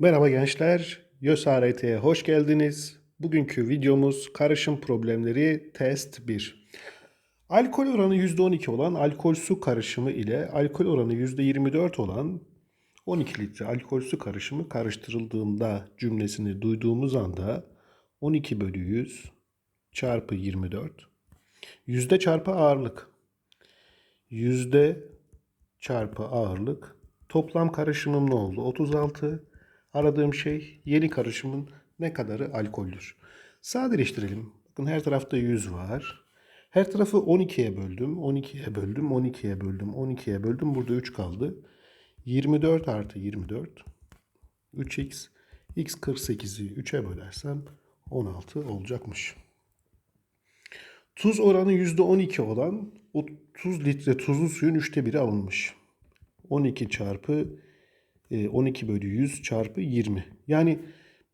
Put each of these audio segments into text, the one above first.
Merhaba gençler, YÖSART'ye hoş geldiniz. Bugünkü videomuz karışım problemleri test 1. Alkol oranı %12 olan alkol su karışımı ile alkol oranı %24 olan 12 litre alkol su karışımı karıştırıldığında cümlesini duyduğumuz anda 12 bölü 100 çarpı 24 yüzde çarpı ağırlık yüzde çarpı ağırlık. Toplam karışımım ne oldu? 36. Aradığım şey yeni karışımın ne kadarı alkoldür. Sadeleştirelim. Bakın her tarafta 100 var. Her tarafı 12'ye böldüm. 12'ye böldüm. 12'ye böldüm. 12'ye böldüm. Burada 3 kaldı. 24 artı 24. 3x. x 48'i 3'e bölersem 16 olacakmış. Tuz oranı %12 olan 30 litre tuzlu suyun üçte biri alınmış. 12 çarpı 12 bölü 100 çarpı 20. Yani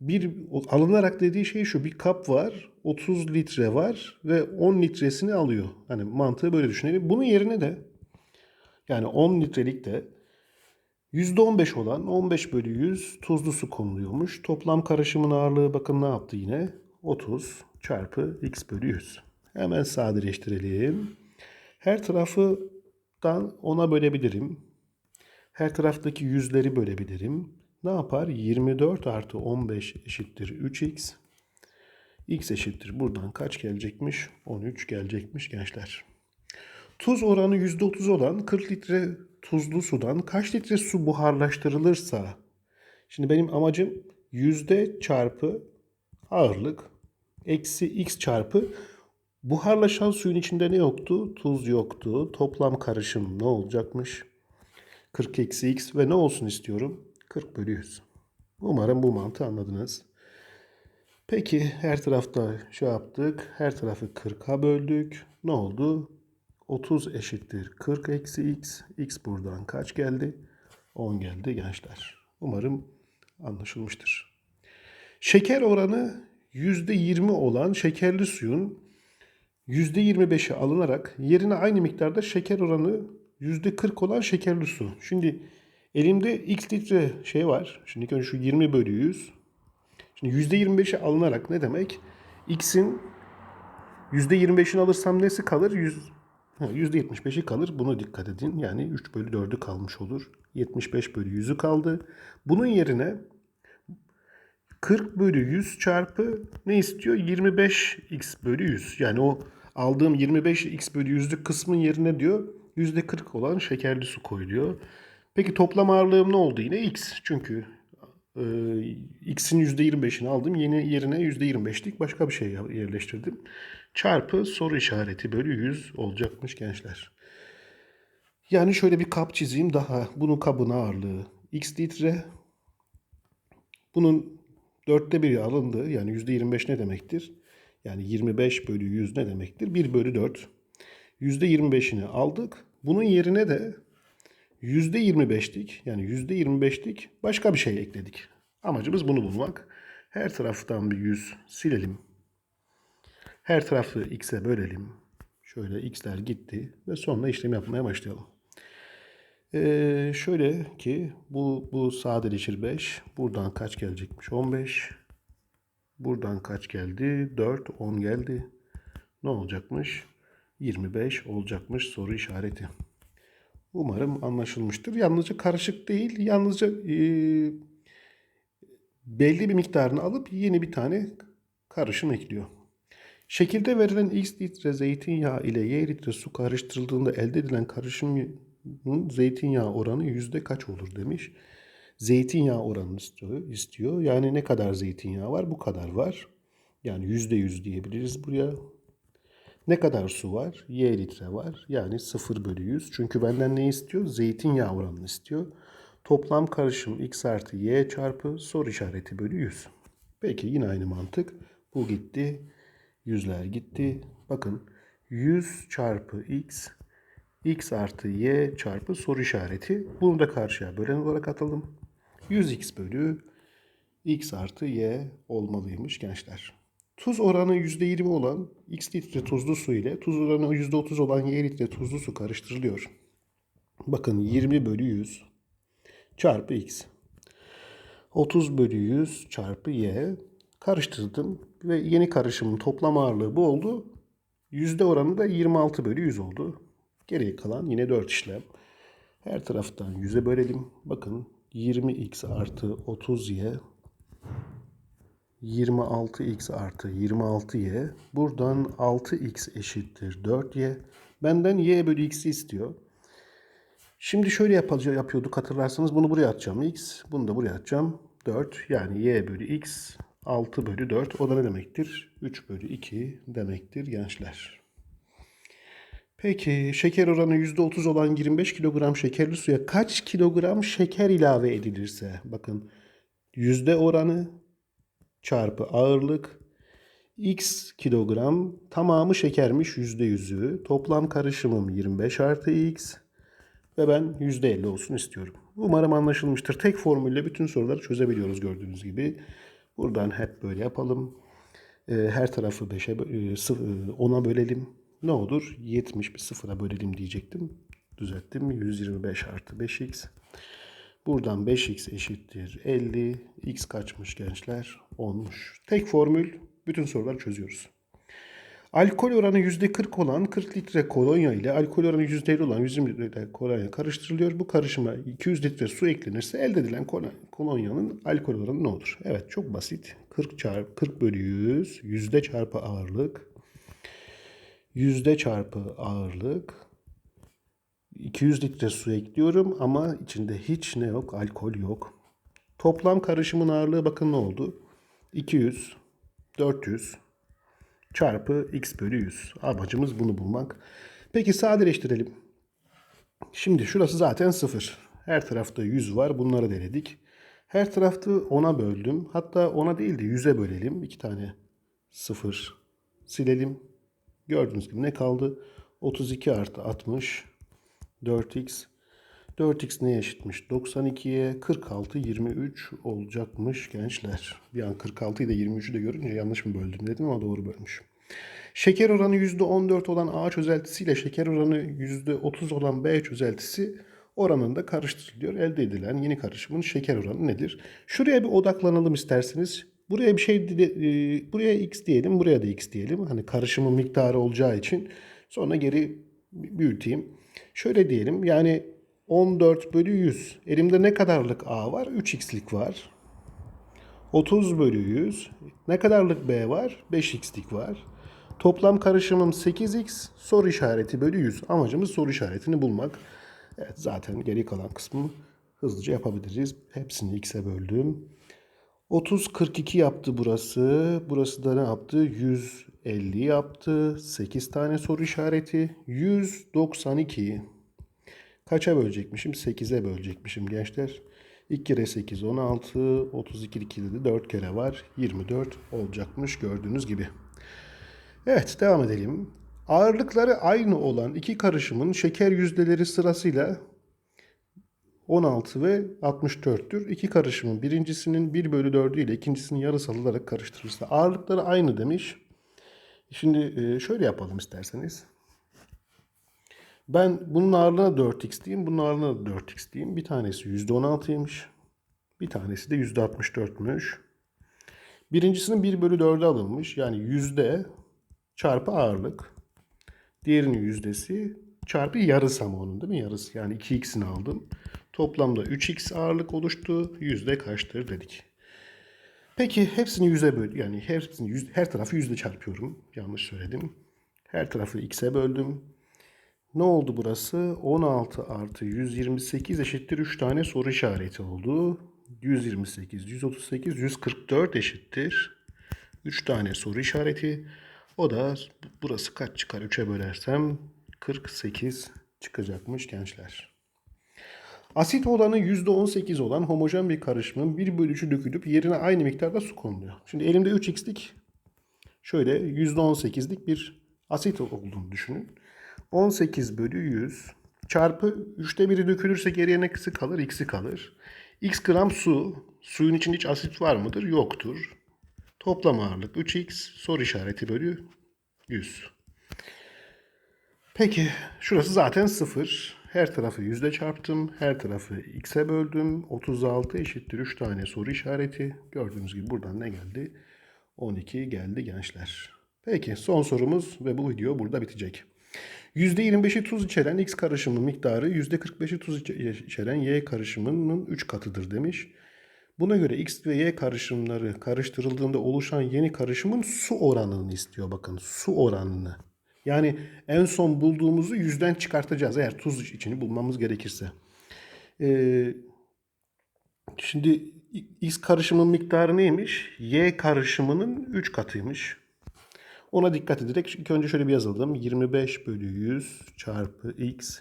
bir alınarak dediği şey şu bir kap var 30 litre var ve 10 litresini alıyor. Hani mantığı böyle düşünelim. Bunun yerine de yani 10 litrelik de %15 olan 15 bölü 100 tuzlu su konuluyormuş. Toplam karışımın ağırlığı bakın ne yaptı yine? 30 çarpı x bölü 100. Hemen sadeleştirelim. Her tarafından 10'a bölebilirim. Her taraftaki yüzleri bölebilirim. Ne yapar? 24 artı 15 eşittir 3x. x eşittir. Buradan kaç gelecekmiş? 13 gelecekmiş gençler. Tuz oranı %30 olan 40 litre tuzlu sudan kaç litre su buharlaştırılırsa Şimdi benim amacım yüzde çarpı ağırlık eksi x çarpı buharlaşan suyun içinde ne yoktu? Tuz yoktu. Toplam karışım ne olacakmış? 40 eksi x ve ne olsun istiyorum? 40 bölü 100. Umarım bu mantığı anladınız. Peki her tarafta şey yaptık. Her tarafı 40'a böldük. Ne oldu? 30 eşittir 40 eksi x. x buradan kaç geldi? 10 geldi gençler. Umarım anlaşılmıştır. Şeker oranı %20 olan şekerli suyun %25'i alınarak yerine aynı miktarda şeker oranı %40 olan şekerli su. Şimdi elimde x litre şey var. Şimdi önce şu 20 bölü 100. Şimdi %25'i alınarak ne demek? X'in %25'ini alırsam nesi kalır? 100, ha, %75'i kalır. Buna dikkat edin. Yani 3 bölü 4'ü kalmış olur. 75 bölü 100'ü kaldı. Bunun yerine 40 bölü 100 çarpı ne istiyor? 25x bölü 100. Yani o aldığım 25x bölü 100'lük kısmın yerine diyor %40 olan şekerli su koyuluyor. Peki toplam ağırlığım ne oldu yine? x. Çünkü e, x'in %25'ini aldım. Yeni yerine %25'lik başka bir şey yerleştirdim. Çarpı soru işareti bölü 100 olacakmış gençler. Yani şöyle bir kap çizeyim daha. Bunun kabın ağırlığı x litre. Bunun dörtte biri alındı. Yani yüzde 25 ne demektir? Yani 25 bölü 100 ne demektir? 1 bölü 4. Yüzde 25'ini aldık. Bunun yerine de yüzde 25'lik yani yüzde 25'lik başka bir şey ekledik. Amacımız bunu bulmak. Her taraftan bir 100 silelim. Her tarafı x'e bölelim. Şöyle x'ler gitti ve sonra işlem yapmaya başlayalım. Ee, şöyle ki bu bu sadeleşir 5. Buradan kaç gelecekmiş? 15. Buradan kaç geldi? 4, 10 geldi. Ne olacakmış? 25 olacakmış soru işareti. Umarım anlaşılmıştır. Yalnızca karışık değil, yalnızca e, belli bir miktarını alıp yeni bir tane karışım ekliyor. Şekilde verilen x litre zeytinyağı ile y litre su karıştırıldığında elde edilen karışımın zeytinyağı oranı yüzde kaç olur demiş. Zeytinyağı oranını istiyor, istiyor. Yani ne kadar zeytinyağı var? Bu kadar var. Yani yüzde yüz diyebiliriz buraya. Ne kadar su var? Y litre var. Yani 0 bölü 100. Çünkü benden ne istiyor? Zeytinyağı oranını istiyor. Toplam karışım x artı y çarpı soru işareti bölü 100. Peki yine aynı mantık. Bu gitti. Yüzler gitti. Bakın 100 çarpı x x artı y çarpı soru işareti. Bunu da karşıya bölen olarak atalım. 100x bölü x artı y olmalıymış gençler. Tuz oranı %20 olan x litre tuzlu su ile tuz oranı %30 olan y litre tuzlu su karıştırılıyor. Bakın 20 bölü 100 çarpı x. 30 bölü 100 çarpı y. Karıştırdım ve yeni karışımın toplam ağırlığı bu oldu. Yüzde oranı da 26 bölü 100 oldu. Geriye kalan yine 4 işlem. Her taraftan 100'e bölelim. Bakın 20x artı 30y 26x artı 26y. Buradan 6x eşittir 4y. Benden y bölü x'i istiyor. Şimdi şöyle yapıyorduk hatırlarsanız. Bunu buraya atacağım x. Bunu da buraya atacağım. 4 yani y bölü x 6 bölü 4. O da ne demektir? 3 bölü 2 demektir gençler. Peki şeker oranı %30 olan 25 kilogram şekerli suya kaç kilogram şeker ilave edilirse bakın yüzde oranı çarpı ağırlık x kilogram tamamı şekermiş yüzde yüzü toplam karışımım 25 artı x ve ben yüzde 50 olsun istiyorum. Umarım anlaşılmıştır. Tek formülle bütün soruları çözebiliyoruz gördüğünüz gibi. Buradan hep böyle yapalım. Ee, Her tarafı 5'e 10'a bölelim. Ne olur? 70 bir sıfıra bölelim diyecektim. Düzelttim. 125 artı 5x. Buradan 5x eşittir 50. X kaçmış gençler? 10'muş. Tek formül. Bütün soruları çözüyoruz. Alkol oranı %40 olan 40 litre kolonya ile alkol oranı %50 olan 120 litre kolonya karıştırılıyor. Bu karışıma 200 litre su eklenirse elde edilen kolo- kolonyanın alkol oranı ne olur? Evet çok basit. 40 çarpı 40 bölü 100 yüzde çarpı ağırlık yüzde çarpı ağırlık 200 litre su ekliyorum ama içinde hiç ne yok? Alkol yok. Toplam karışımın ağırlığı bakın ne oldu? 200, 400 çarpı x bölü 100. Amacımız bunu bulmak. Peki sadeleştirelim. Şimdi şurası zaten 0. Her tarafta 100 var. Bunları denedik. Her tarafta 10'a böldüm. Hatta 10'a değil de 100'e bölelim. İki tane 0 silelim. Gördüğünüz gibi ne kaldı? 32 artı 60 4x 4x neye eşitmiş? 92'ye 46 23 olacakmış gençler. Bir an 46'yı da 23'ü de görünce yanlış mı böldüm dedim ama doğru bölmüşüm. Şeker oranı %14 olan A çözeltisiyle şeker oranı %30 olan B çözeltisi oranında karıştırılıyor. Elde edilen yeni karışımın şeker oranı nedir? Şuraya bir odaklanalım isterseniz. Buraya bir şey e, buraya x diyelim, buraya da x diyelim. Hani karışımın miktarı olacağı için sonra geri büyüteyim. Şöyle diyelim yani 14 bölü 100. Elimde ne kadarlık A var? 3x'lik var. 30 bölü 100. Ne kadarlık B var? 5x'lik var. Toplam karışımım 8x. Soru işareti bölü 100. Amacımız soru işaretini bulmak. Evet zaten geri kalan kısmı hızlıca yapabiliriz. Hepsini x'e böldüm. 30 42 yaptı burası. Burası da ne yaptı? 150 yaptı. 8 tane soru işareti. 192. Kaça bölecekmişim? 8'e bölecekmişim gençler. 2 kere 8 16. 32 2'de de 4 kere var. 24 olacakmış gördüğünüz gibi. Evet devam edelim. Ağırlıkları aynı olan iki karışımın şeker yüzdeleri sırasıyla 16 ve 64'tür. İki karışımın birincisinin 1 bölü 4'ü ile ikincisinin yarısı alınarak karıştırılırsa ağırlıkları aynı demiş. Şimdi e, şöyle yapalım isterseniz. Ben bunun ağırlığına 4x diyeyim, bunun ağırlığına da 4x diyeyim. Bir tanesi %16'ymış. Bir tanesi de %64'müş. Birincisinin 1 bölü 4'ü alınmış. Yani yüzde çarpı ağırlık. Diğerinin yüzdesi çarpı yarısı ama onun değil mi? Yarısı yani 2x'ini aldım. Toplamda 3x ağırlık oluştu. Yüzde kaçtır dedik. Peki hepsini yüze böl yani hepsini yüz, her tarafı yüzde çarpıyorum. Yanlış söyledim. Her tarafı x'e böldüm. Ne oldu burası? 16 artı 128 eşittir 3 tane soru işareti oldu. 128, 138, 144 eşittir. 3 tane soru işareti. O da burası kaç çıkar? 3'e bölersem 48 çıkacakmış gençler. Asit oranı %18 olan homojen bir karışımın 1 bölü 3'ü dökülüp yerine aynı miktarda su konuluyor. Şimdi elimde 3x'lik şöyle %18'lik bir asit olduğunu düşünün. 18 bölü 100 çarpı 3'te 1'i dökülürse geriye ne kısı kalır? X'i kalır. X gram su. Suyun içinde hiç asit var mıdır? Yoktur. Toplam ağırlık 3x soru işareti bölü 100. Peki şurası zaten 0. Her tarafı yüzde çarptım. Her tarafı x'e böldüm. 36 eşittir 3 tane soru işareti. Gördüğünüz gibi buradan ne geldi? 12 geldi gençler. Peki son sorumuz ve bu video burada bitecek. %25'i tuz içeren X karışımı miktarı %45'i tuz içe- içeren Y karışımının 3 katıdır demiş. Buna göre X ve Y karışımları karıştırıldığında oluşan yeni karışımın su oranını istiyor bakın. Su oranını. Yani en son bulduğumuzu yüzden çıkartacağız eğer tuz içini bulmamız gerekirse. Ee, şimdi X karışımın miktarı neymiş? Y karışımının 3 katıymış. Ona dikkat ederek ilk önce şöyle bir yazalım. 25 bölü 100 çarpı x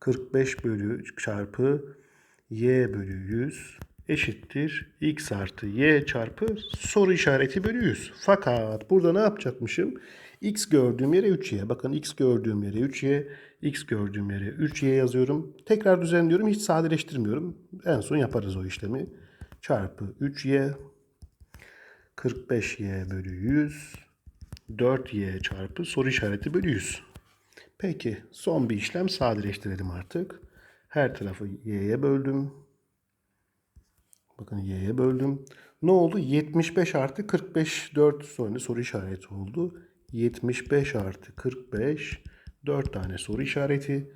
45 bölü çarpı y bölü 100 eşittir x artı y çarpı soru işareti bölü 100. Fakat burada ne yapacakmışım? X gördüğüm yere 3y. Bakın x gördüğüm yere 3y, x gördüğüm yere 3y yazıyorum. Tekrar düzenliyorum. Hiç sadeleştirmiyorum. En son yaparız o işlemi. Çarpı 3y 45y bölü 100 4y çarpı soru işareti bölü 100. Peki son bir işlem sadeleştirelim artık. Her tarafı y'ye böldüm. Bakın y'ye böldüm. Ne oldu? 75 artı 45 4 sonra soru işareti oldu. 75 artı 45 4 tane soru işareti.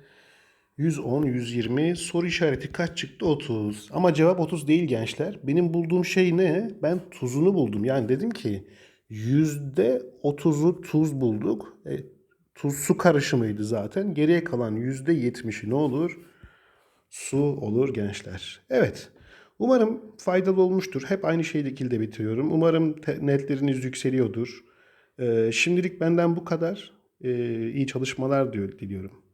110, 120 soru işareti kaç çıktı? 30. Ama cevap 30 değil gençler. Benim bulduğum şey ne? Ben tuzunu buldum. Yani dedim ki yüzde 30'u tuz bulduk. E, tuz su karışımıydı zaten. Geriye kalan yüzde 70'i ne olur? Su olur gençler. Evet. Umarım faydalı olmuştur. Hep aynı şekilde bitiriyorum. Umarım netleriniz yükseliyordur. Şimdilik benden bu kadar. İyi çalışmalar diliyorum.